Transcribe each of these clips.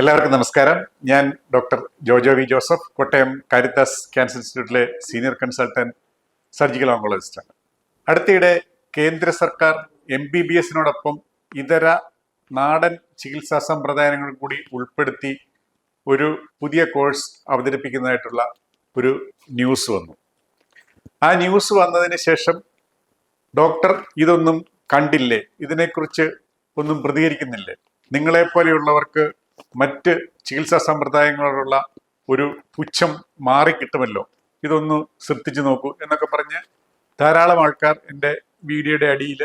എല്ലാവർക്കും നമസ്കാരം. ഞാൻ doctor Jojo V Joseph Kottayam Caritas cancer ഇൻസ്റ്റിറ്റ്യൂട്ടിലെ സീനിയർ കൺസൾട്ടന്റ് സർജിക്കൽ ഓങ്കോളജിസ്റ്റാണ് അടുത്തിടെ കേന്ദ്ര സർക്കാർ എം ബി ബി എസിനോടൊപ്പം ഇതര നാടൻ ചികിത്സാ സമ്പ്രദായങ്ങൾ കൂടി ഉൾപ്പെടുത്തി ഒരു പുതിയ കോഴ്സ് അവതരിപ്പിക്കുന്നതായിട്ടുള്ള ഒരു ന്യൂസ് വന്നു. ആ ന്യൂസ് വന്നതിന് ശേഷം ഡോക്ടർ ഇതൊന്നും കണ്ടില്ലേ? ഇതിനെക്കുറിച്ച് ഒന്നും പ്രതികരിക്കുന്നില്ലേ? നിങ്ങളെപ്പോലെയുള്ളവർക്ക് മറ്റ് ചികിത്സാ സമ്പ്രദായങ്ങളോടുള്ള ഒരു പുച്ഛം മാറിക്കിട്ടുമല്ലോ ഇതൊന്ന് ശ്രദ്ധിച്ചു നോക്കൂ എന്നൊക്കെ പറഞ്ഞ് ധാരാളം ആൾക്കാർ എന്റെ വീഡിയോയുടെ അടിയിൽ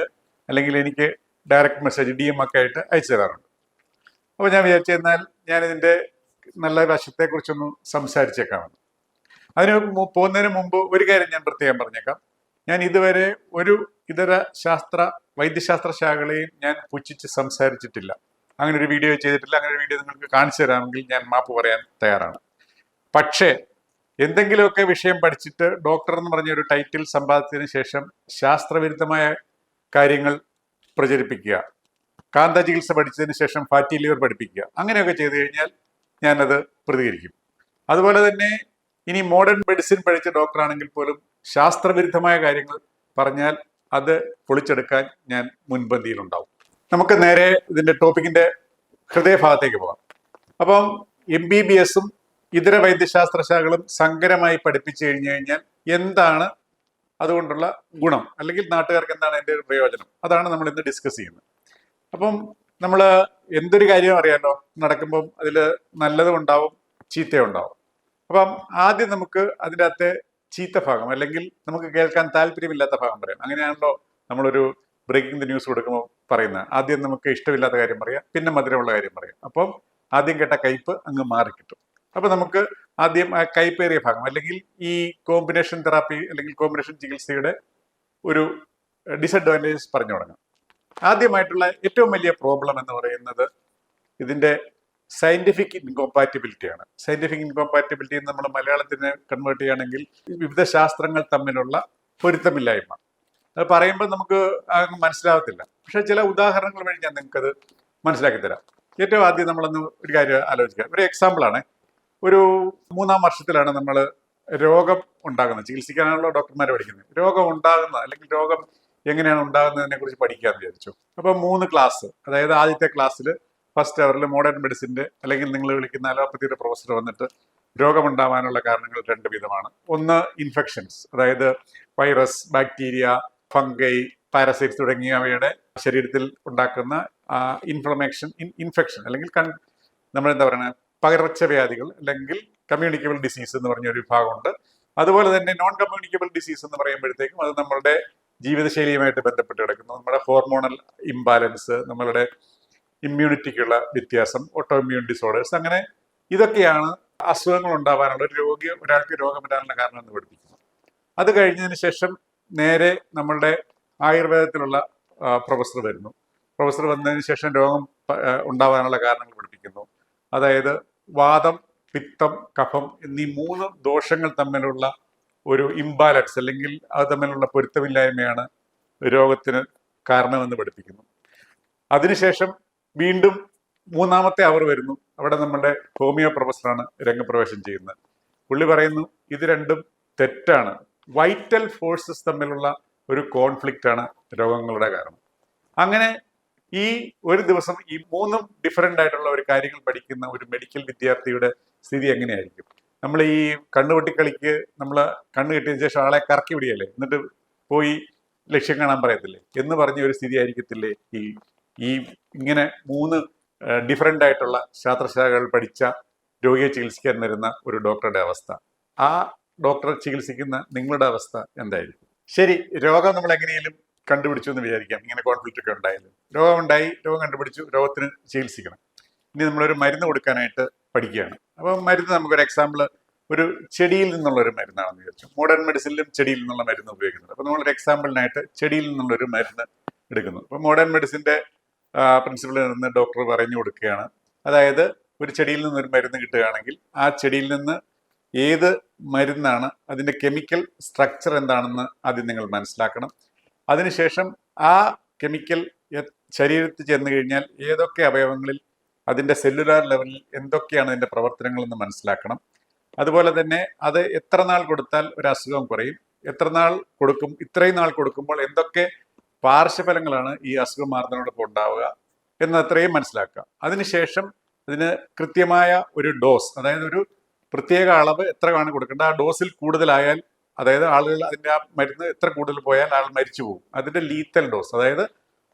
അല്ലെങ്കിൽ എനിക്ക് ഡയറക്റ്റ് മെസ്സേജ് ഡി എം ഒക്കെ ആയിട്ട് അയച്ചു തരാറുണ്ട്. അപ്പോൾ ഞാൻ വിചാരിച്ചു എന്നാൽ ഞാനിതിന്റെ നല്ല വശത്തെക്കുറിച്ചൊന്ന് സംസാരിച്ചേക്കാമെന്ന് അതിന് പോകുന്നതിന് മുമ്പ് ഒരു കാര്യം ഞാൻ പ്രത്യേകം പറഞ്ഞേക്കാം. ഞാൻ ഇതുവരെ ഒരു ഇതര ശാസ്ത്ര വൈദ്യശാസ്ത്ര ശാഖകളെയും ഞാൻ പുച്ഛിച്ച് സംസാരിച്ചിട്ടില്ല. അങ്ങനെ ഒരു വീഡിയോ ചെയ്തിട്ടില്ല അങ്ങനെ ഒരു വീഡിയോ നിങ്ങൾക്ക് കാണിച്ചു തരാമെങ്കിൽ ഞാൻ മാപ്പ് പറയാൻ തയ്യാറാണ്. പക്ഷേ എന്തെങ്കിലുമൊക്കെ വിഷയം പഠിച്ചിട്ട് ഡോക്ടർ എന്ന് പറഞ്ഞ ഒരു ടൈറ്റിൽ സമ്പാദിച്ചതിന് ശേഷം ശാസ്ത്രവിരുദ്ധമായ കാര്യങ്ങൾ പ്രചരിപ്പിക്കുക കാന്ത ചികിത്സ പഠിച്ചതിന് ശേഷം ഫാറ്റി ലിവർ പഠിപ്പിക്കുക അങ്ങനെയൊക്കെ ചെയ്തു കഴിഞ്ഞാൽ ഞാനത് പ്രതികരിക്കും. അതുപോലെ തന്നെ ഇനി മോഡേൺ മെഡിസിൻ പഠിച്ച ഡോക്ടറാണെങ്കിൽ പോലും ശാസ്ത്രവിരുദ്ധമായ കാര്യങ്ങൾ പറഞ്ഞാൽ അത് പൊളിച്ചെടുക്കാൻ ഞാൻ മുൻപന്തിയിലുണ്ടാവും. നമുക്ക് നേരെ ഇതിന്റെ ടോപ്പിക്കിന്റെ ഹൃദയഭാഗത്തേക്ക് പോകാം. അപ്പം എം ബി ബി എസും ഇതര വൈദ്യശാസ്ത്ര ശാഖകളും സങ്കരമായി പഠിപ്പിച്ചു കഴിഞ്ഞു കഴിഞ്ഞാൽ എന്താണ് അതുകൊണ്ടുള്ള ഗുണം? അല്ലെങ്കിൽ നാട്ടുകാർക്ക് എന്താണ് എന്റെ ഒരു പ്രയോജനം? അതാണ് നമ്മൾ ഇന്ന് ഡിസ്കസ് ചെയ്യുന്നത്. അപ്പം നമ്മൾ എന്തൊരു കാര്യം അറിയാലോ? നടക്കുമ്പം അതിൽ നല്ലതും ഉണ്ടാവും ചീത്തയും ഉണ്ടാവും. അപ്പം ആദ്യം നമുക്ക് അതിന്റെ അകത്തെ ചീത്ത ഭാഗം അല്ലെങ്കിൽ നമുക്ക് കേൾക്കാൻ താല്പര്യമില്ലാത്ത ഭാഗം പറയാം. അങ്ങനെയാണല്ലോ നമ്മളൊരു ബ്രേക്കിംഗ് ദി ന്യൂസ് കൊടുക്കുമ്പോൾ പറയുന്നത്. ആദ്യം നമുക്ക് ഇഷ്ടമില്ലാത്ത കാര്യം പറയാം പിന്നെ മധുരമുള്ള കാര്യം പറയാം. അപ്പം ആദ്യം കേട്ട കയ്പ് അങ്ങ് മാറിക്കിട്ടും അപ്പൊ നമുക്ക് ആദ്യം ആ കൈപ്പേറിയ ഭാഗം അല്ലെങ്കിൽ ഈ കോമ്പിനേഷൻ തെറാപ്പി അല്ലെങ്കിൽ കോമ്പിനേഷൻ ചികിത്സയുടെ ഒരു ഡിസഡ്വാന്റേജസ് പറഞ്ഞു തുടങ്ങാം. ആദ്യമായിട്ടുള്ള ഏറ്റവും വലിയ പ്രോബ്ലം എന്ന് പറയുന്നത് ഇതിന്റെ സയന്റിഫിക് ഇൻകോമ്പാറ്റിബിലിറ്റിയാണ് സയന്റിഫിക് ഇൻകോമ്പാറ്റിബിലിറ്റി നമ്മൾ മലയാളത്തിന് കൺവേർട്ട് ചെയ്യുകയാണെങ്കിൽ വിവിധ ശാസ്ത്രങ്ങൾ തമ്മിലുള്ള പൊരുത്തമില്ലായ്മ. അത് പറയുമ്പോൾ നമുക്ക് മനസ്സിലാവത്തില്ല. പക്ഷെ ചില ഉദാഹരണങ്ങൾ വഴി ഞാൻ നിങ്ങൾക്കത് മനസ്സിലാക്കി തരാം. ഏറ്റവും ആദ്യം നമ്മളൊന്ന് ഒരു കാര്യം ആലോചിക്കുക ഒരു എക്സാമ്പിളാണ് ഒരു മൂന്നാം വർഷത്തിലാണ് നമ്മൾ രോഗം ഉണ്ടാകുന്നത്. ചികിത്സിക്കാനാണല്ലോ ഡോക്ടർമാരെ പഠിക്കുന്നത്. രോഗം ഉണ്ടാകുന്ന അല്ലെങ്കിൽ രോഗം എങ്ങനെയാണ് ഉണ്ടാകുന്നതിനെ കുറിച്ച് പഠിക്കാന്ന് വിചാരിച്ചു. അപ്പോൾ മൂന്ന് ക്ലാസ് അതായത് ആദ്യത്തെ ക്ലാസ്സിൽ ഫസ്റ്റ് അവറിൽ മോഡേൺ മെഡിസിന്റെ അല്ലെങ്കിൽ നിങ്ങൾ വിളിക്കുന്ന അലോപ്പത്തിയുടെ പ്രൊഫസർ വന്നിട്ട് രോഗമുണ്ടാവാനുള്ള കാരണങ്ങൾ രണ്ട് വിധമാണ്. ഒന്ന് ഇൻഫെക്ഷൻസ് അതായത് വൈറസ് ബാക്ടീരിയ ഫംഗൈ പാരസൈറ്റ്സ് തുടങ്ങിയവയുടെ ശരീരത്തിൽ ഉണ്ടാക്കുന്ന ഇൻഫ്ലമേഷൻ ഇൻഫെക്ഷൻ അല്ലെങ്കിൽ കൺ നമ്മൾ എന്താ പറയുന്നത് പകർച്ചവ്യാധികൾ അല്ലെങ്കിൽ കമ്മ്യൂണിക്കബിൾ ഡിസീസ് എന്ന് പറഞ്ഞ ഒരു വിഭാഗമുണ്ട്. അതുപോലെ തന്നെ നോൺ കമ്മ്യൂണിക്കബിൾ ഡിസീസ് എന്ന് പറയുമ്പോഴത്തേക്കും അത് നമ്മളുടെ ജീവിതശൈലിയുമായിട്ട് ബന്ധപ്പെട്ട് കിടക്കുന്നു. നമ്മുടെ ഹോർമോണൽ ഇംബാലൻസ് നമ്മളുടെ ഇമ്മ്യൂണിറ്റിക്കുള്ള വ്യത്യാസം ഓട്ടോ ഇമ്മ്യൂൺ ഡിസോർഡേഴ്സ് അങ്ങനെ ഇതൊക്കെയാണ് അസുഖങ്ങൾ ഉണ്ടാവാനുള്ള ഒരു രോഗി ഒരാൾക്ക് രോഗം വരാനുള്ള കാരണം എന്ന് പഠിപ്പിക്കുന്നത്. അത് കഴിഞ്ഞതിന് ശേഷം നേരെ നമ്മളുടെ ആയുർവേദത്തിലുള്ള പ്രൊഫസർ വരുന്നു. പ്രൊഫസർ വന്നതിന് ശേഷം രോഗം ഉണ്ടാവാനുള്ള കാരണങ്ങൾ പഠിപ്പിക്കുന്നു. അതായത് വാദം പിത്തം കഫം എന്നീ മൂന്ന് ദോഷങ്ങൾ തമ്മിലുള്ള ഒരു ഇംബാലൻസ് അല്ലെങ്കിൽ അത് തമ്മിലുള്ള പൊരുത്തമില്ലായ്മയാണ് രോഗത്തിന് കാരണമെന്ന് പഠിപ്പിക്കുന്നു. അതിനുശേഷം വീണ്ടും മൂന്നാമത്തെ അവർ വരുന്നു. അവിടെ നമ്മുടെ ഹോമിയോ പ്രൊഫസറാണ് രംഗപ്രവേശം ചെയ്യുന്നത്. പുള്ളി പറയുന്നു ഇത് രണ്ടും തെറ്റാണ്. വൈറ്റൽ ഫോഴ്സസ് തമ്മിലുള്ള ഒരു കോൺഫ്ലിക്റ്റ് ആണ് രോഗങ്ങളുടെ കാരണം. അങ്ങനെ ഈ ഒരു ദിവസം ഈ മൂന്നും ഡിഫറെന്റ് ആയിട്ടുള്ള ഒരു കാര്യങ്ങൾ പഠിക്കുന്ന ഒരു മെഡിക്കൽ വിദ്യാർത്ഥിയുടെ സ്ഥിതി എങ്ങനെയായിരിക്കും? നമ്മൾ ഈ കണ്ണുപൊട്ടിക്കളിക്ക് നമ്മൾ കണ്ണ് കിട്ടിയ ശേഷം ആളെ കറക്കി വിടിയല്ലേ? എന്നിട്ട് പോയി ലക്ഷ്യം കാണാൻ പറയത്തില്ലേ? എന്ന് പറഞ്ഞ ഒരു സ്ഥിതി ആയിരിക്കത്തില്ലേ? ഈ ഈ ഇങ്ങനെ മൂന്ന് ഡിഫറെന്റ് ആയിട്ടുള്ള ശാസ്ത്രശാഖകൾ പഠിച്ച രോഗിയെ ചികിത്സിക്കാൻ വരുന്ന ഒരു ഡോക്ടറുടെ അവസ്ഥ. ആ ഡോക്ടറെ ചികിത്സിക്കുന്ന നിങ്ങളുടെ അവസ്ഥ എന്തായിരിക്കും? ശരി രോഗം നമ്മൾ എങ്ങനെയും കണ്ടുപിടിച്ചു എന്ന് വിചാരിക്കാം. ഇങ്ങനെ കോൺഫ്ലിക്റ്റ് ഒക്കെ ഉണ്ടായാലും. രോഗം ഉണ്ടായി രോഗം കണ്ടുപിടിച്ചു രോഗത്തിന് ചികിത്സിക്കണം. ഇനി നമ്മളൊരു മരുന്ന് കൊടുക്കാനായിട്ട് പഠിക്കുകയാണ്. അപ്പോൾ മരുന്ന് നമുക്കൊരു എക്സാമ്പിൾ ഒരു ചെടിയിൽ നിന്നുള്ള ഒരു മരുന്നാണെന്ന് വിചാരിച്ചു. മോഡേൺ മെഡിസിനിലും ചെടിയിൽ നിന്നുള്ള മരുന്ന് ഉപയോഗിക്കുന്നുണ്ട്. അപ്പോൾ നമ്മളൊരു എക്സാമ്പിളിനായിട്ട് ചെടിയിൽ നിന്നുള്ള ഒരു മരുന്ന് എടുക്കുന്നു. അപ്പോൾ മോഡേൺ മെഡിസിന്റെ പ്രിൻസിപ്പിളിൽ നിന്ന് ഡോക്ടർ പറഞ്ഞു കൊടുക്കുകയാണ്. അതായത് ഒരു ചെടിയിൽ നിന്ന് ഒരു മരുന്ന് കിട്ടുകയാണെങ്കിൽ ആ ചെടിയിൽ നിന്ന് ഏത് മരുന്നാണ് അതിന്റെ കെമിക്കൽ സ്ട്രക്ചർ എന്താണെന്ന് ആദ്യം നിങ്ങൾ മനസ്സിലാക്കണം. അതിനുശേഷം ആ കെമിക്കൽ ശരീരത്തിൽ ചെന്ന് കഴിഞ്ഞാൽ ഏതൊക്കെ അവയവങ്ങളിൽ അതിന്റെ സെല്ലുലാർ ലെവലിൽ എന്തൊക്കെയാണ് അതിന്റെ പ്രവർത്തനങ്ങളെന്ന് മനസ്സിലാക്കണം. അതുപോലെ തന്നെ അത് എത്ര നാൾ കൊടുത്താൽ ഒരു അസുഖം കുറയും എത്ര നാൾ കൊടുക്കും ഇത്രയും നാൾ കൊടുക്കുമ്പോൾ എന്തൊക്കെ പാർശ്വഫലങ്ങളാണ് ഈ അസുഖം മാറുന്നതിനോടൊപ്പം ഉണ്ടാവുക എന്നത്രയും മനസ്സിലാക്കുക. അതിനുശേഷം അതിന് കൃത്യമായ ഒരു ഡോസ് അതായത് ഒരു പ്രത്യേക അളവ് എത്രയാണ് കൊടുക്കേണ്ടത്? ആ ഡോസിൽ കൂടുതലായാൽ അതായത് ആളുകൾ അതിന്റെ ആ മരുന്ന് എത്ര കൂടുതൽ പോയാൽ ആൾ മരിച്ചു പോകും. അതിന്റെ ലീത്തൽ ഡോസ് അതായത്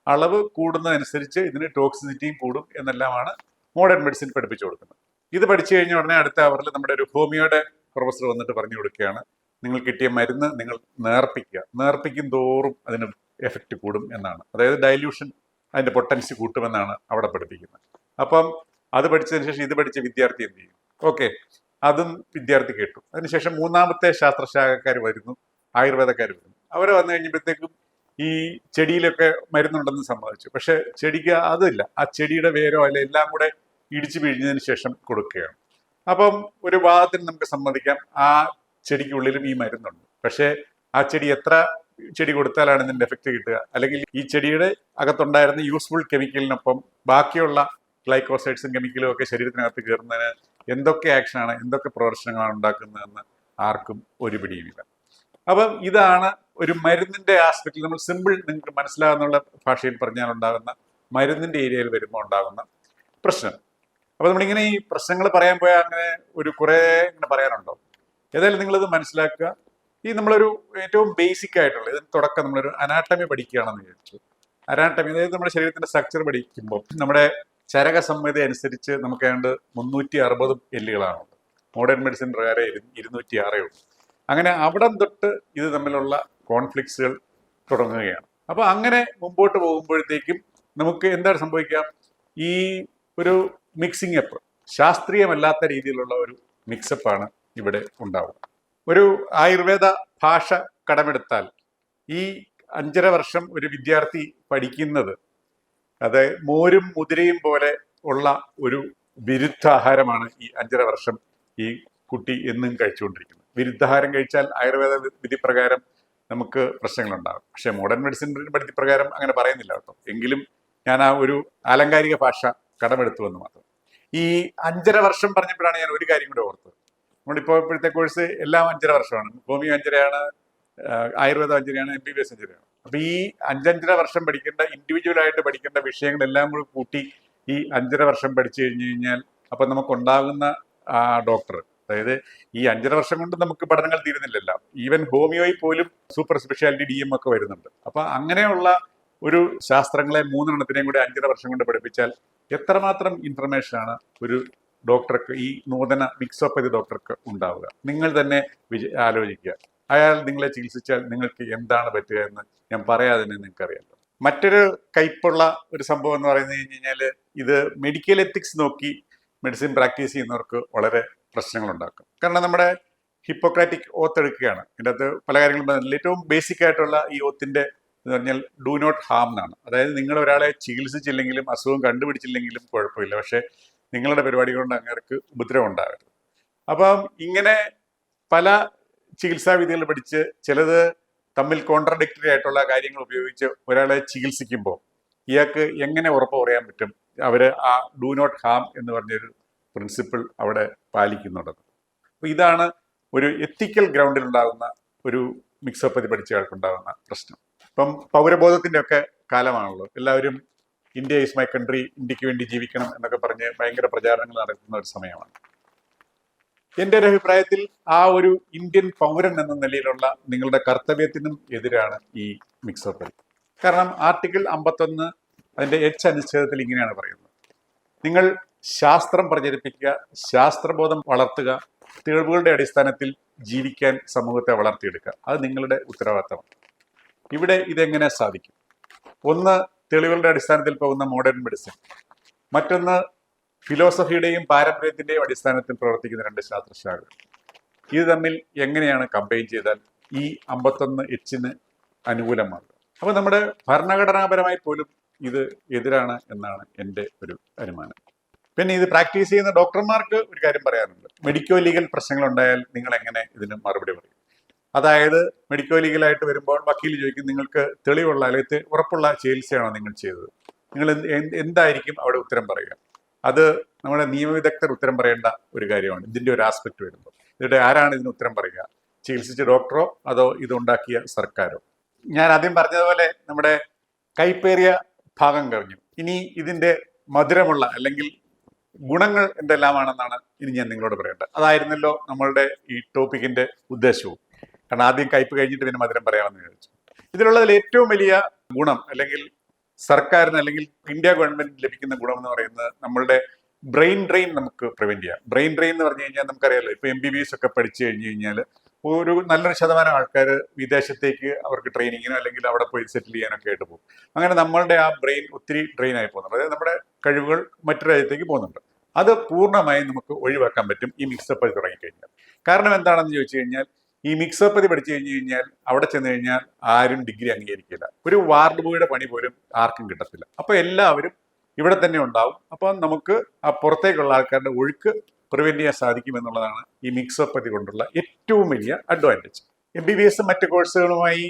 അളവ് കൂടുന്നതനുസരിച്ച് ഇതിന് ടോക്സിസിറ്റിയും കൂടും എന്നെല്ലാമാണ് മോഡേൺ മെഡിസിൻ പഠിപ്പിച്ചു കൊടുക്കുന്നത്. ഇത് പഠിച്ചു കഴിഞ്ഞ ഉടനെ അടുത്ത അവറിൽ നമ്മുടെ ഒരു ഹോമിയോയുടെ പ്രൊഫസർ വന്നിട്ട് പറഞ്ഞു കൊടുക്കുകയാണ്. നിങ്ങൾ കിട്ടിയ മരുന്ന് നിങ്ങൾ നേർപ്പിക്കുക. നേർപ്പിക്കും തോറും അതിന് എഫക്റ്റ് കൂടും എന്നാണ്. അതായത് ഡൈല്യൂഷൻ അതിന്റെ പൊട്ടൻസി കൂട്ടുമെന്നാണ് അവിടെ പഠിപ്പിക്കുന്നത്. അപ്പം അത് പഠിച്ചതിന് ശേഷം ഇത് പഠിച്ച വിദ്യാർത്ഥി എന്ത് ചെയ്യും? ഓക്കെ അതും വിദ്യാർത്ഥി കേട്ടു. അതിനുശേഷം മൂന്നാമത്തെ ശാസ്ത്രശാഖക്കാർ വരുന്നു ആയുർവേദക്കാർ വരുന്നു. അവർ വന്നു കഴിഞ്ഞപ്പോഴത്തേക്കും ഈ ചെടിയിലൊക്കെ മരുന്നുണ്ടെന്ന് സമ്മതിച്ചു. പക്ഷെ ചെടിക്ക് അതില്ല. ആ ചെടിയുടെ വേരോ അല്ല എല്ലാം കൂടെ ഇടിച്ചു പിഴിഞ്ഞതിന് ശേഷം കൊടുക്കുകയാണ്. അപ്പം ഒരു വാദത്തിന് നമുക്ക് സമ്മതിക്കാം. ആ ചെടിക്കുള്ളിലും ഈ മരുന്നുണ്ട്. പക്ഷേ ആ ചെടി എത്ര ചെടി കൊടുത്താലാണ് ഇതിന്റെ എഫക്റ്റ് കിട്ടുക? അല്ലെങ്കിൽ ഈ ചെടിയുടെ അകത്തുണ്ടായിരുന്ന യൂസ്ഫുൾ കെമിക്കലിനൊപ്പം ബാക്കിയുള്ള ഗ്ലൈക്കോസൈഡ്സും കെമിക്കലും ഒക്കെ ശരീരത്തിനകത്ത് കയറുന്നതിന് എന്തൊക്കെ ആക്ഷനാണ് എന്തൊക്കെ പ്രവർത്തനങ്ങളാണ് ഉണ്ടാക്കുന്നതെന്ന് ആർക്കും ഒരു പിടിയുമില്ല. അപ്പം ഇതാണ് ഒരു മരുന്നിന്റെ ആസ്പെക്റ്റിൽ നമ്മൾ സിമ്പിൾ നിങ്ങൾക്ക് മനസ്സിലാകുന്നുള്ള ഭാഷയിൽ പറഞ്ഞാൽ ഉണ്ടാകുന്ന മരുന്നിന്റെ ഏരിയയിൽ വരുമ്പോൾ ഉണ്ടാകുന്ന പ്രശ്നം. അപ്പൊ നമ്മളിങ്ങനെ ഈ പ്രശ്നങ്ങൾ പറയാൻ പോയാൽ അങ്ങനെ ഒരു കുറേ ഇങ്ങനെ പറയാനുണ്ടോ? ഏതായാലും നിങ്ങളിത് മനസ്സിലാക്കുക. ഈ നമ്മളൊരു ഏറ്റവും ബേസിക് ആയിട്ടുള്ള ഇതിന് തുടക്കം നമ്മളൊരു അനാട്ടമി പഠിക്കുകയാണെന്ന് വിചാരിച്ചു. അനാട്ടമി അതായത് നമ്മുടെ ശരീരത്തിന്റെ സ്ട്രക്ചർ പഠിക്കുമ്പോൾ നമ്മുടെ ചരക അനുസരിച്ച് നമുക്ക് ഏതാണ്ട് മുന്നൂറ്റി അറുപത് എല്ലുകളാണുള്ളത് മോഡേൺ മെഡിസിൻ പ്രകാരം ഇരു- ഇരുന്നൂറ്റി ആറേ ഉള്ളൂ. അങ്ങനെ അവിടം തൊട്ട് ഇത് തമ്മിലുള്ള കോൺഫ്ലിക്ട്സുകൾ തുടങ്ങുകയാണ്. അപ്പോൾ അങ്ങനെ മുമ്പോട്ട് പോകുമ്പോഴത്തേക്കും നമുക്ക് എന്താണ് സംഭവിക്കാം ഈ ഒരു മിക്സിംഗ് അപ്പ് ശാസ്ത്രീയമല്ലാത്ത രീതിയിലുള്ള ഒരു മിക്സപ്പാണ് ഇവിടെ ഉണ്ടാവുക. ഒരു ആയുർവേദ ഭാഷ കടമെടുത്താൽ ഈ അഞ്ചര വർഷം ഒരു വിദ്യാർത്ഥി പഠിക്കുന്നത് അത് മോരും മുതിരയും പോലെ ഉള്ള ഒരു വിരുദ്ധാഹാരമാണ് ഈ അഞ്ചര വർഷം ഈ കുട്ടി എന്നും കഴിച്ചുകൊണ്ടിരിക്കുന്നത്. വിരുദ്ധാഹാരം കഴിച്ചാൽ ആയുർവേദ വിധി പ്രകാരം നമുക്ക് പ്രശ്നങ്ങളുണ്ടാകും. പക്ഷേ മോഡേൺ മെഡിസിൻ പഠിത്തി പ്രകാരം അങ്ങനെ പറയുന്നില്ല കേട്ടോ. എങ്കിലും ഞാൻ ആ ഒരു ആലങ്കാരിക ഭാഷ കടമെടുത്തു എന്ന് മാത്രം. ഈ അഞ്ചര വർഷം പറഞ്ഞപ്പോഴാണ് ഞാൻ ഒരു കാര്യം കൂടെ ഓർത്തത്. നമ്മളിപ്പോൾ ഇപ്പോഴത്തെ കോഴ്സ് എല്ലാം അഞ്ചര വർഷമാണ്. ഹോമിയോ അഞ്ചരയാണ് ആയുർവേദം അഞ്ചരയാണ് എം ബി ബി എസ് അഞ്ചരയാണ്. അപ്പൊ ഈ അഞ്ചഞ്ചര വർഷം പഠിക്കേണ്ട ഇൻഡിവിജ്വൽ ആയിട്ട് പഠിക്കേണ്ട വിഷയങ്ങളെല്ലാം കൂടി കൂട്ടി ഈ അഞ്ചര വർഷം പഠിച്ചു കഴിഞ്ഞു കഴിഞ്ഞാൽ അപ്പൊ നമുക്കുണ്ടാകുന്ന ഡോക്ടർ അതായത് ഈ അഞ്ചര വർഷം കൊണ്ട് നമുക്ക് പഠനങ്ങൾ തീരുന്നില്ലല്ലോ. ഈവൻ ഹോമിയോയിൽ പോലും സൂപ്പർ സ്പെഷ്യാലിറ്റി ഡി എം ഒക്കെ വരുന്നുണ്ട്. അപ്പൊ അങ്ങനെയുള്ള ഒരു ശാസ്ത്രങ്ങളെ മൂന്നെണ്ണത്തിനെയും കൂടി അഞ്ചര വർഷം കൊണ്ട് പഠിപ്പിച്ചാൽ എത്രമാത്രം ഇൻഫർമേഷൻ ആണ് ഒരു ഡോക്ടർക്ക് ഈ നൂതന മിക്സോപ്പതി ഡോക്ടർക്ക് ഉണ്ടാവുക. നിങ്ങൾ തന്നെ ആലോചിക്കുക. അയാൾ നിങ്ങളെ ചികിത്സിച്ചാൽ നിങ്ങൾക്ക് എന്താണ് പറ്റുക എന്ന് ഞാൻ പറയാതെ തന്നെ നിങ്ങൾക്കറിയാമല്ലോ മറ്റൊരു കയ്പുള്ള ഒരു സംഭവം എന്ന് പറയുന്നത് കഴിഞ്ഞാൽ ഇത് മെഡിക്കൽ എത്തിക്സ് നോക്കി മെഡിസിൻ പ്രാക്ടീസ് ചെയ്യുന്നവർക്ക് വളരെ പ്രശ്നങ്ങൾ ഉണ്ടാക്കും കാരണം നമ്മുടെ ഹിപ്പോക്രാറ്റിക് ഓത്ത് എടുക്കുകയാണ്. ഇതിന്റെ അകത്ത് പല കാര്യങ്ങളും പറഞ്ഞില്ല. ഏറ്റവും ബേസിക് ആയിട്ടുള്ള ഈ ഓത്തിന്റെ എന്ന് പറഞ്ഞാൽ ഡു നോട്ട് ഹാം എന്നാണ്. അതായത് നിങ്ങൾ ഒരാളെ ചികിത്സിച്ചില്ലെങ്കിലും അസുഖം കണ്ടുപിടിച്ചില്ലെങ്കിലും കുഴപ്പമില്ല. പക്ഷേ നിങ്ങളുടെ പരിപാടി കൊണ്ട് അങ്ങേർക്ക് ഉപദ്രവം ഉണ്ടാകരുത്. അപ്പം ഇങ്ങനെ പല ചികിത്സാ വിധികൾ പഠിച്ച് ചിലത് തമ്മിൽ കോൺട്രഡിക്ടറി ആയിട്ടുള്ള കാര്യങ്ങൾ ഉപയോഗിച്ച് ഒരാളെ ചികിത്സിക്കുമ്പോൾ ഇയാൾക്ക് എങ്ങനെ ഉറപ്പ് പറയാൻ പറ്റും? അവർ ആ ഡു നോട്ട് ഹാം എന്ന് പറഞ്ഞൊരു പ്രിൻസിപ്പിൾ അവിടെ പാലിക്കുന്നുണ്ടെന്ന് അപ്പോൾ ഇതാണ് ഒരു എത്തിക്കൽ ഗ്രൗണ്ടിൽ ഉണ്ടാകുന്ന ഒരു മിക്സപ്പതി പഠിച്ച ആൾക്കുണ്ടാകുന്ന പ്രശ്നം. ഇപ്പം പൗരബോധത്തിന്റെ ഒക്കെ കാലമാണല്ലോ. എല്ലാവരും ഇന്ത്യ ഈസ് മൈ കൺട്രി ഇന്ത്യയ്ക്ക് വേണ്ടി ജീവിക്കണം എന്നൊക്കെ പറഞ്ഞ് ഭയങ്കര പ്രചാരണങ്ങൾ നടത്തുന്ന ഒരു സമയമാണ്. എന്റെ ഒരു അഭിപ്രായത്തിൽ ആ ഒരു ഇന്ത്യൻ പൗരൻ എന്ന നിലയിലുള്ള നിങ്ങളുടെ കർത്തവ്യത്തിനും എതിരാണ് ഈ മിക്സപ്പതി കാരണം ആർട്ടിക്കിൾ അമ്പത്തൊന്ന് അതിന്റെ എച്ച് അനുച്ഛേദത്തിൽ ഇങ്ങനെയാണ് പറയുന്നത്. നിങ്ങൾ ശാസ്ത്രം പ്രചരിപ്പിക്കുക ശാസ്ത്രബോധം വളർത്തുക തെളിവുകളുടെ അടിസ്ഥാനത്തിൽ ജീവിക്കാൻ സമൂഹത്തെ വളർത്തിയെടുക്കുക. അത് നിങ്ങളുടെ ഉത്തരവാദിത്തമാണ്. ഇവിടെ ഇതെങ്ങനെ സാധിക്കും? ഒന്ന് തെളിവുകളുടെ അടിസ്ഥാനത്തിൽ പോകുന്ന മോഡേൺ മെഡിസിൻ മറ്റൊന്ന് ഫിലോസഫിയുടെയും പാരമ്പര്യത്തിന്റെയും അടിസ്ഥാനത്തിൽ പ്രവർത്തിക്കുന്ന രണ്ട് ശാസ്ത്രശാഖകൾ. ഇത് തമ്മിൽ എങ്ങനെയാണ് കമ്പൈൻ ചെയ്താൽ ഈ അമ്പത്തൊന്ന് എച്ചിന് അനുകൂലമാകുക? അപ്പൊ നമ്മുടെ ഭരണഘടനാപരമായി പോലും ഇത് എതിരാണ് എന്നാണ് എന്റെ ഒരു അനുമാനം. പിന്നെ ഇത് പ്രാക്ടീസ് ചെയ്യുന്ന ഡോക്ടർമാർക്ക് ഒരു കാര്യം പറയാനുണ്ട്. മെഡിക്കോ ലീഗൽ പ്രശ്നങ്ങൾ ഉണ്ടായാൽ നിങ്ങൾ എങ്ങനെ ഇതിന് മറുപടി പറയും? അതായത് മെഡിക്കോ ലീഗലായിട്ട് വരുമ്പോൾ വക്കീൽ ചോദിക്കും നിങ്ങൾക്ക് തെളിവുള്ള അല്ലെങ്കിൽ ഉറപ്പുള്ള ചികിത്സയാണോ നിങ്ങൾ ചെയ്തത്? നിങ്ങൾ എന്ത് എന്ത് എന്തായിരിക്കും അവിടെ ഉത്തരം പറയുക? അത് നമ്മുടെ നിയമവിദഗ്ധർ ഉത്തരം പറയേണ്ട ഒരു കാര്യമാണ്. ഇതിന്റെ ഒരു ആസ്പെക്ട് വരുമ്പോൾ. ഇതിന്റെ ആരാണ് ഇതിന് ഉത്തരം പറയുക? ചികിത്സിച്ച ഡോക്ടറോ അതോ ഇതുണ്ടാക്കിയ സർക്കാരോ? ഞാൻ ആദ്യം പറഞ്ഞതുപോലെ നമ്മുടെ കൈപ്പേറിയ ഭാഗം കഴിഞ്ഞു. ഇനി ഇതിന്റെ മധുരമുള്ള അല്ലെങ്കിൽ ഗുണങ്ങൾ എന്തെല്ലാമാണെന്നാണ് ഇനി ഞാൻ നിങ്ങളോട് പറയേണ്ടത്. അതായിരുന്നല്ലോ നമ്മളുടെ ഈ ടോപ്പിക്കിന്റെ ഉദ്ദേശവും. കാരണം ആദ്യം കയ്പ് കഴിഞ്ഞിട്ട് പിന്നെ മധുരം പറയാമെന്ന് വിചാരിച്ചു. ഇതിലുള്ളതിൽ ഏറ്റവും വലിയ ഗുണം അല്ലെങ്കിൽ സർക്കാരിന് അല്ലെങ്കിൽ ഇന്ത്യ ഗവൺമെന്റ് ലഭിക്കുന്ന ഗുണം എന്ന് പറയുന്നത് നമ്മളുടെ ബ്രെയിൻ ഡ്രെയിൻ നമുക്ക് പ്രിവെന്റ് ചെയ്യാം. ബ്രെയിൻ ഡ്രെയിൻ എന്ന് പറഞ്ഞു കഴിഞ്ഞാൽ നമുക്കറിയാലോ ഇപ്പൊ എം ബി ബി എസ് ഒക്കെ പഠിച്ചു കഴിഞ്ഞു കഴിഞ്ഞാൽ ഒരു നല്ലൊരു ശതമാനം ആൾക്കാർ വിദേശത്തേക്ക് അവർക്ക് ട്രെയിനിങ്ങിനോ അല്ലെങ്കിൽ അവിടെ പോയി സെറ്റിൽ ചെയ്യാനൊക്കെ ആയിട്ട് പോകും. അങ്ങനെ നമ്മളുടെ ആ ബ്രെയിൻ ഒത്തിരി ഡ്രെയിൻ ആയി പോകുന്നുണ്ട്. അതായത് നമ്മുടെ കഴിവുകൾ മറ്റു രാജ്യത്തേക്ക് പോകുന്നുണ്ട്. അത് പൂർണമായും നമുക്ക് ഒഴിവാക്കാൻ പറ്റും ഈ മിക്സപ്പ് തുടങ്ങിക്കഴിഞ്ഞാൽ. കാരണം എന്താണെന്ന് ചോദിച്ചു കഴിഞ്ഞാൽ ഈ മിക്സപ്പ് പതി പഠിച്ചു കഴിഞ്ഞു കഴിഞ്ഞാൽ അവിടെ ചെന്ന് കഴിഞ്ഞാൽ ആരും ഡിഗ്രി അംഗീകരിക്കില്ല. ഒരു വാർഡ് ബോയുടെ പണി പോലും ആർക്കും കിട്ടത്തില്ല. അപ്പൊ എല്ലാവരും ഇവിടെ തന്നെ ഉണ്ടാവും. അപ്പൊ നമുക്ക് ആ പുറത്തേക്കുള്ള ആൾക്കാരുടെ ഒഴുക്ക് പ്രിവെന്റ് ചെയ്യാൻ സാധിക്കും എന്നുള്ളതാണ് ഈ മിക്സപ്പ് പതി കൊണ്ടുള്ള ഏറ്റവും വലിയ advantage M B B S മറ്റ് കോഴ്സുകളുമായി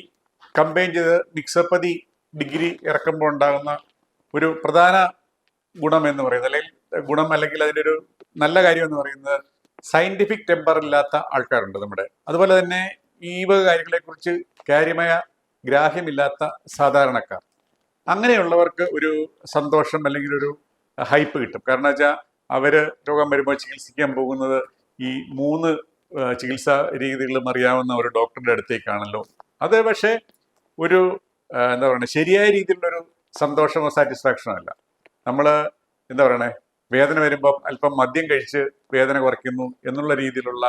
കമ്പൈൻ ചെയ്ത് മിക്സപ്പ് പതി ഡിഗ്രി ഇറക്കുമ്പോൾ ഉണ്ടാകുന്ന ഒരു പ്രധാന ഗുണം എന്ന് പറയുന്നത് അല്ലെങ്കിൽ ഗുണം അല്ലെങ്കിൽ അതിന്റെ ഒരു നല്ല കാര്യം എന്ന് പറയുന്നത് സയന്റിഫിക് ടെമ്പർ ഇല്ലാത്ത ആൾക്കാരുണ്ട് നമ്മുടെ. അതുപോലെ തന്നെ ഈ വക കാര്യങ്ങളെക്കുറിച്ച് കാര്യമായ ഗ്രാഹ്യമില്ലാത്ത സാധാരണക്കാർ. അങ്ങനെയുള്ളവർക്ക് ഒരു സന്തോഷം അല്ലെങ്കിൽ ഒരു ഹൈപ്പ് കിട്ടും. കാരണം വെച്ചാൽ അവർ രോഗം വരുമ്പോൾ ചികിത്സിക്കാൻ പോകുന്നത് ഈ മൂന്ന് ചികിത്സാ രീതികളും അറിയാവുന്ന ഒരു ഡോക്ടറുടെ അടുത്തേക്കാണല്ലോ. അത് പക്ഷേ ഒരു എന്താ പറയുക ശരിയായ രീതിയിലുള്ള ഒരു സന്തോഷമോ സാറ്റിസ്ഫാക്ഷനോ അല്ല. നമ്മൾ എന്താ പറയണേ വേദന വരുമ്പോൾ അല്പം മദ്യം കഴിച്ച് വേദന കുറയ്ക്കുന്നു എന്നുള്ള രീതിയിലുള്ള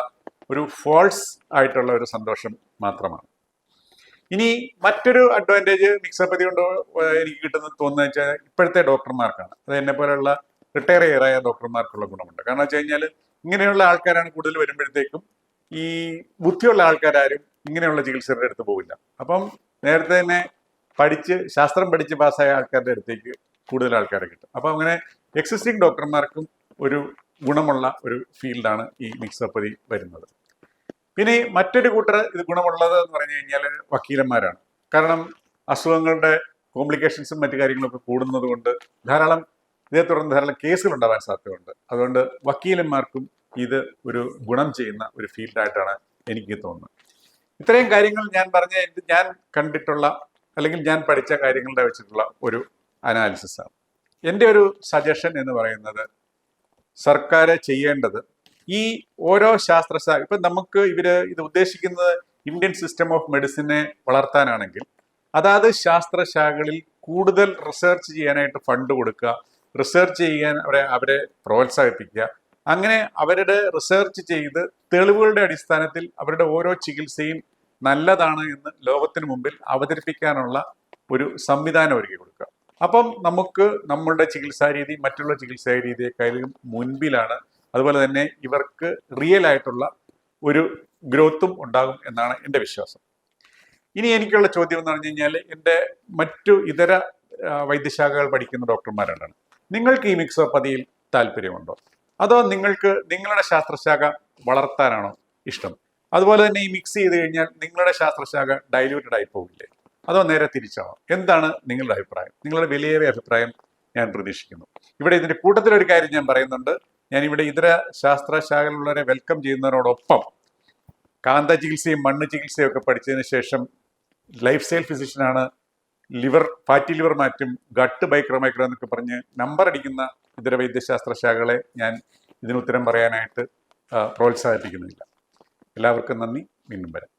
ഒരു ഫോൾസ് ആയിട്ടുള്ള ഒരു സന്തോഷം മാത്രമാണ്. ഇനി മറ്റൊരു അഡ്വാന്റേജ് മിക്സപ്പതി കൊണ്ട് എനിക്ക് കിട്ടുന്ന തോന്നുന്നത് വെച്ചാൽ ഇപ്പോഴത്തെ ഡോക്ടർമാർക്കാണ്. അത് എന്നെ പോലെയുള്ള റിട്ടയർ ആയ ഡോക്ടർമാർക്കുള്ള ഗുണമുണ്ട്. കാരണം വെച്ച് കഴിഞ്ഞാൽ ഇങ്ങനെയുള്ള ആൾക്കാരാണ് കൂടുതൽ വരുമ്പോഴത്തേക്കും ഈ ബുദ്ധിയുള്ള ആൾക്കാരും ഇങ്ങനെയുള്ള ചികിത്സയുടെ അടുത്ത് പോകില്ല അപ്പം നേരത്തെ തന്നെ പഠിച്ച് ശാസ്ത്രം പഠിച്ച് പാസ്സായ ആൾക്കാരുടെ അടുത്തേക്ക് കൂടുതൽ ആൾക്കാരെ കിട്ടും. അപ്പം അങ്ങനെ എക്സിസ്റ്റിംഗ് ഡോക്ടർമാർക്കും ഒരു ഗുണമുള്ള ഒരു ഫീൽഡാണ് ഈ മിക്സപ്പതി വരുന്നത്. പിന്നെ മറ്റൊരു കൂട്ടർ ഇത് ഗുണമുള്ളത് എന്ന് പറഞ്ഞു കഴിഞ്ഞാൽ വക്കീലന്മാരാണ്. കാരണം അസുഖങ്ങളുടെ കോംപ്ലിക്കേഷൻസും മറ്റു കാര്യങ്ങളൊക്കെ കൂടുന്നത് കൊണ്ട് ധാരാളം ഇതേ തുടർന്ന് ധാരാളം കേസുകൾ ഉണ്ടാവാൻ സാധ്യതയുണ്ട്. അതുകൊണ്ട് വക്കീലന്മാർക്കും ഇത് ഒരു ഗുണം ചെയ്യുന്ന ഒരു ഫീൽഡായിട്ടാണ് എനിക്ക് തോന്നുന്നത്. ഇത്രയും കാര്യങ്ങൾ ഞാൻ പറഞ്ഞ ഞാൻ കണ്ടിട്ടുള്ള അല്ലെങ്കിൽ ഞാൻ പഠിച്ച കാര്യങ്ങളുടെ വെച്ചിട്ടുള്ള ഒരു അനാലിസിസ് ആണ് എന്റെ ഒരു സജഷൻ എന്ന് പറയുന്നത് സർക്കാർ ചെയ്യേണ്ടത് ഈ ഓരോ ശാസ്ത്രശാ ഇപ്പൊ നമുക്ക് ഇവർ ഇത് ഉദ്ദേശിക്കുന്നത് ഇന്ത്യൻ സിസ്റ്റം ഓഫ് മെഡിസിനെ വളർത്താനാണെങ്കിൽ അതാത് ശാസ്ത്രശാഖകളിൽ കൂടുതൽ റിസർച്ച് ചെയ്യാനായിട്ട് ഫണ്ട് കൊടുക്കുക റിസർച്ച് ചെയ്യാൻ അവരെ അവരെ പ്രോത്സാഹിപ്പിക്കുക അങ്ങനെ അവരുടെ റിസർച്ച് ചെയ്ത് തെളിവുകളുടെ അടിസ്ഥാനത്തിൽ അവരുടെ ഓരോ ചികിത്സയും നല്ലതാണ് എന്ന് ലോകത്തിന് മുമ്പിൽ അവതരിപ്പിക്കാനുള്ള ഒരു സംവിധാനം ഒരുക്കി കൊടുക്കുക. അപ്പം നമുക്ക് നമ്മളുടെ ചികിത്സാ രീതി മറ്റുള്ള ചികിത്സാ രീതിയെക്കാളും മുൻപിലാണ്. അതുപോലെ തന്നെ ഇവർക്ക് റിയൽ ആയിട്ടുള്ള ഒരു ഗ്രോത്തും ഉണ്ടാകും എന്നാണ് എന്റെ വിശ്വാസം. ഇനി എനിക്കുള്ള ചോദ്യം എന്ന് പറഞ്ഞു കഴിഞ്ഞാൽ എന്റെ മറ്റു ഇതര വൈദ്യശാഖകൾ പഠിക്കുന്ന ഡോക്ടർമാരാണ് നിങ്ങൾക്ക് ഈ മിക്സോപ്പതിയിൽ താല്പര്യമുണ്ടോ? അതോ നിങ്ങൾക്ക് നിങ്ങളുടെ ശാസ്ത്രശാഖ വളർത്താനാണോ ഇഷ്ടം? അതുപോലെ തന്നെ ഈ മിക്സ് ചെയ്ത് കഴിഞ്ഞാൽ നിങ്ങളുടെ ശാസ്ത്രശാഖ ഡൈല്യൂട്ടഡ് ആയി പോകില്ലേ? അതോ നേരെ തിരിച്ചാണോ എന്താണ് നിങ്ങളുടെ അഭിപ്രായം? നിങ്ങളുടെ വിലയേറിയ അഭിപ്രായം ഞാൻ പ്രതീക്ഷിക്കുന്നു. ഇവിടെ ഇതിന്റെ കൂട്ടത്തിലൊരു കാര്യം ഞാൻ പറയുന്നുണ്ട്. ഞാൻ ഇവിടെ ഇതര ശാസ്ത്രശാഖകളുള്ളവരെ വെൽക്കം ചെയ്യുന്നതിനോടൊപ്പം കാന്ത ചികിത്സയും മണ്ണ് ചികിത്സയും ഒക്കെ പഠിച്ചതിന് ശേഷം ലൈഫ് സ്റ്റൈൽ ഫിസിഷ്യനാണ് ലിവർ ഫാറ്റി ലിവർ മാറ്റും ഗട്ട് ബൈക്രോ മൈക്രോ എന്നൊക്കെ പറഞ്ഞ് നമ്പർ അടിക്കുന്ന ഇതര വൈദ്യശാസ്ത്ര ശാഖകളെ ഞാൻ ഇതിനുത്തരം പറയാനായിട്ട് പ്രോത്സാഹിപ്പിക്കുന്നില്ല. എല്ലാവർക്കും നന്ദി. വീണ്ടും വരാം.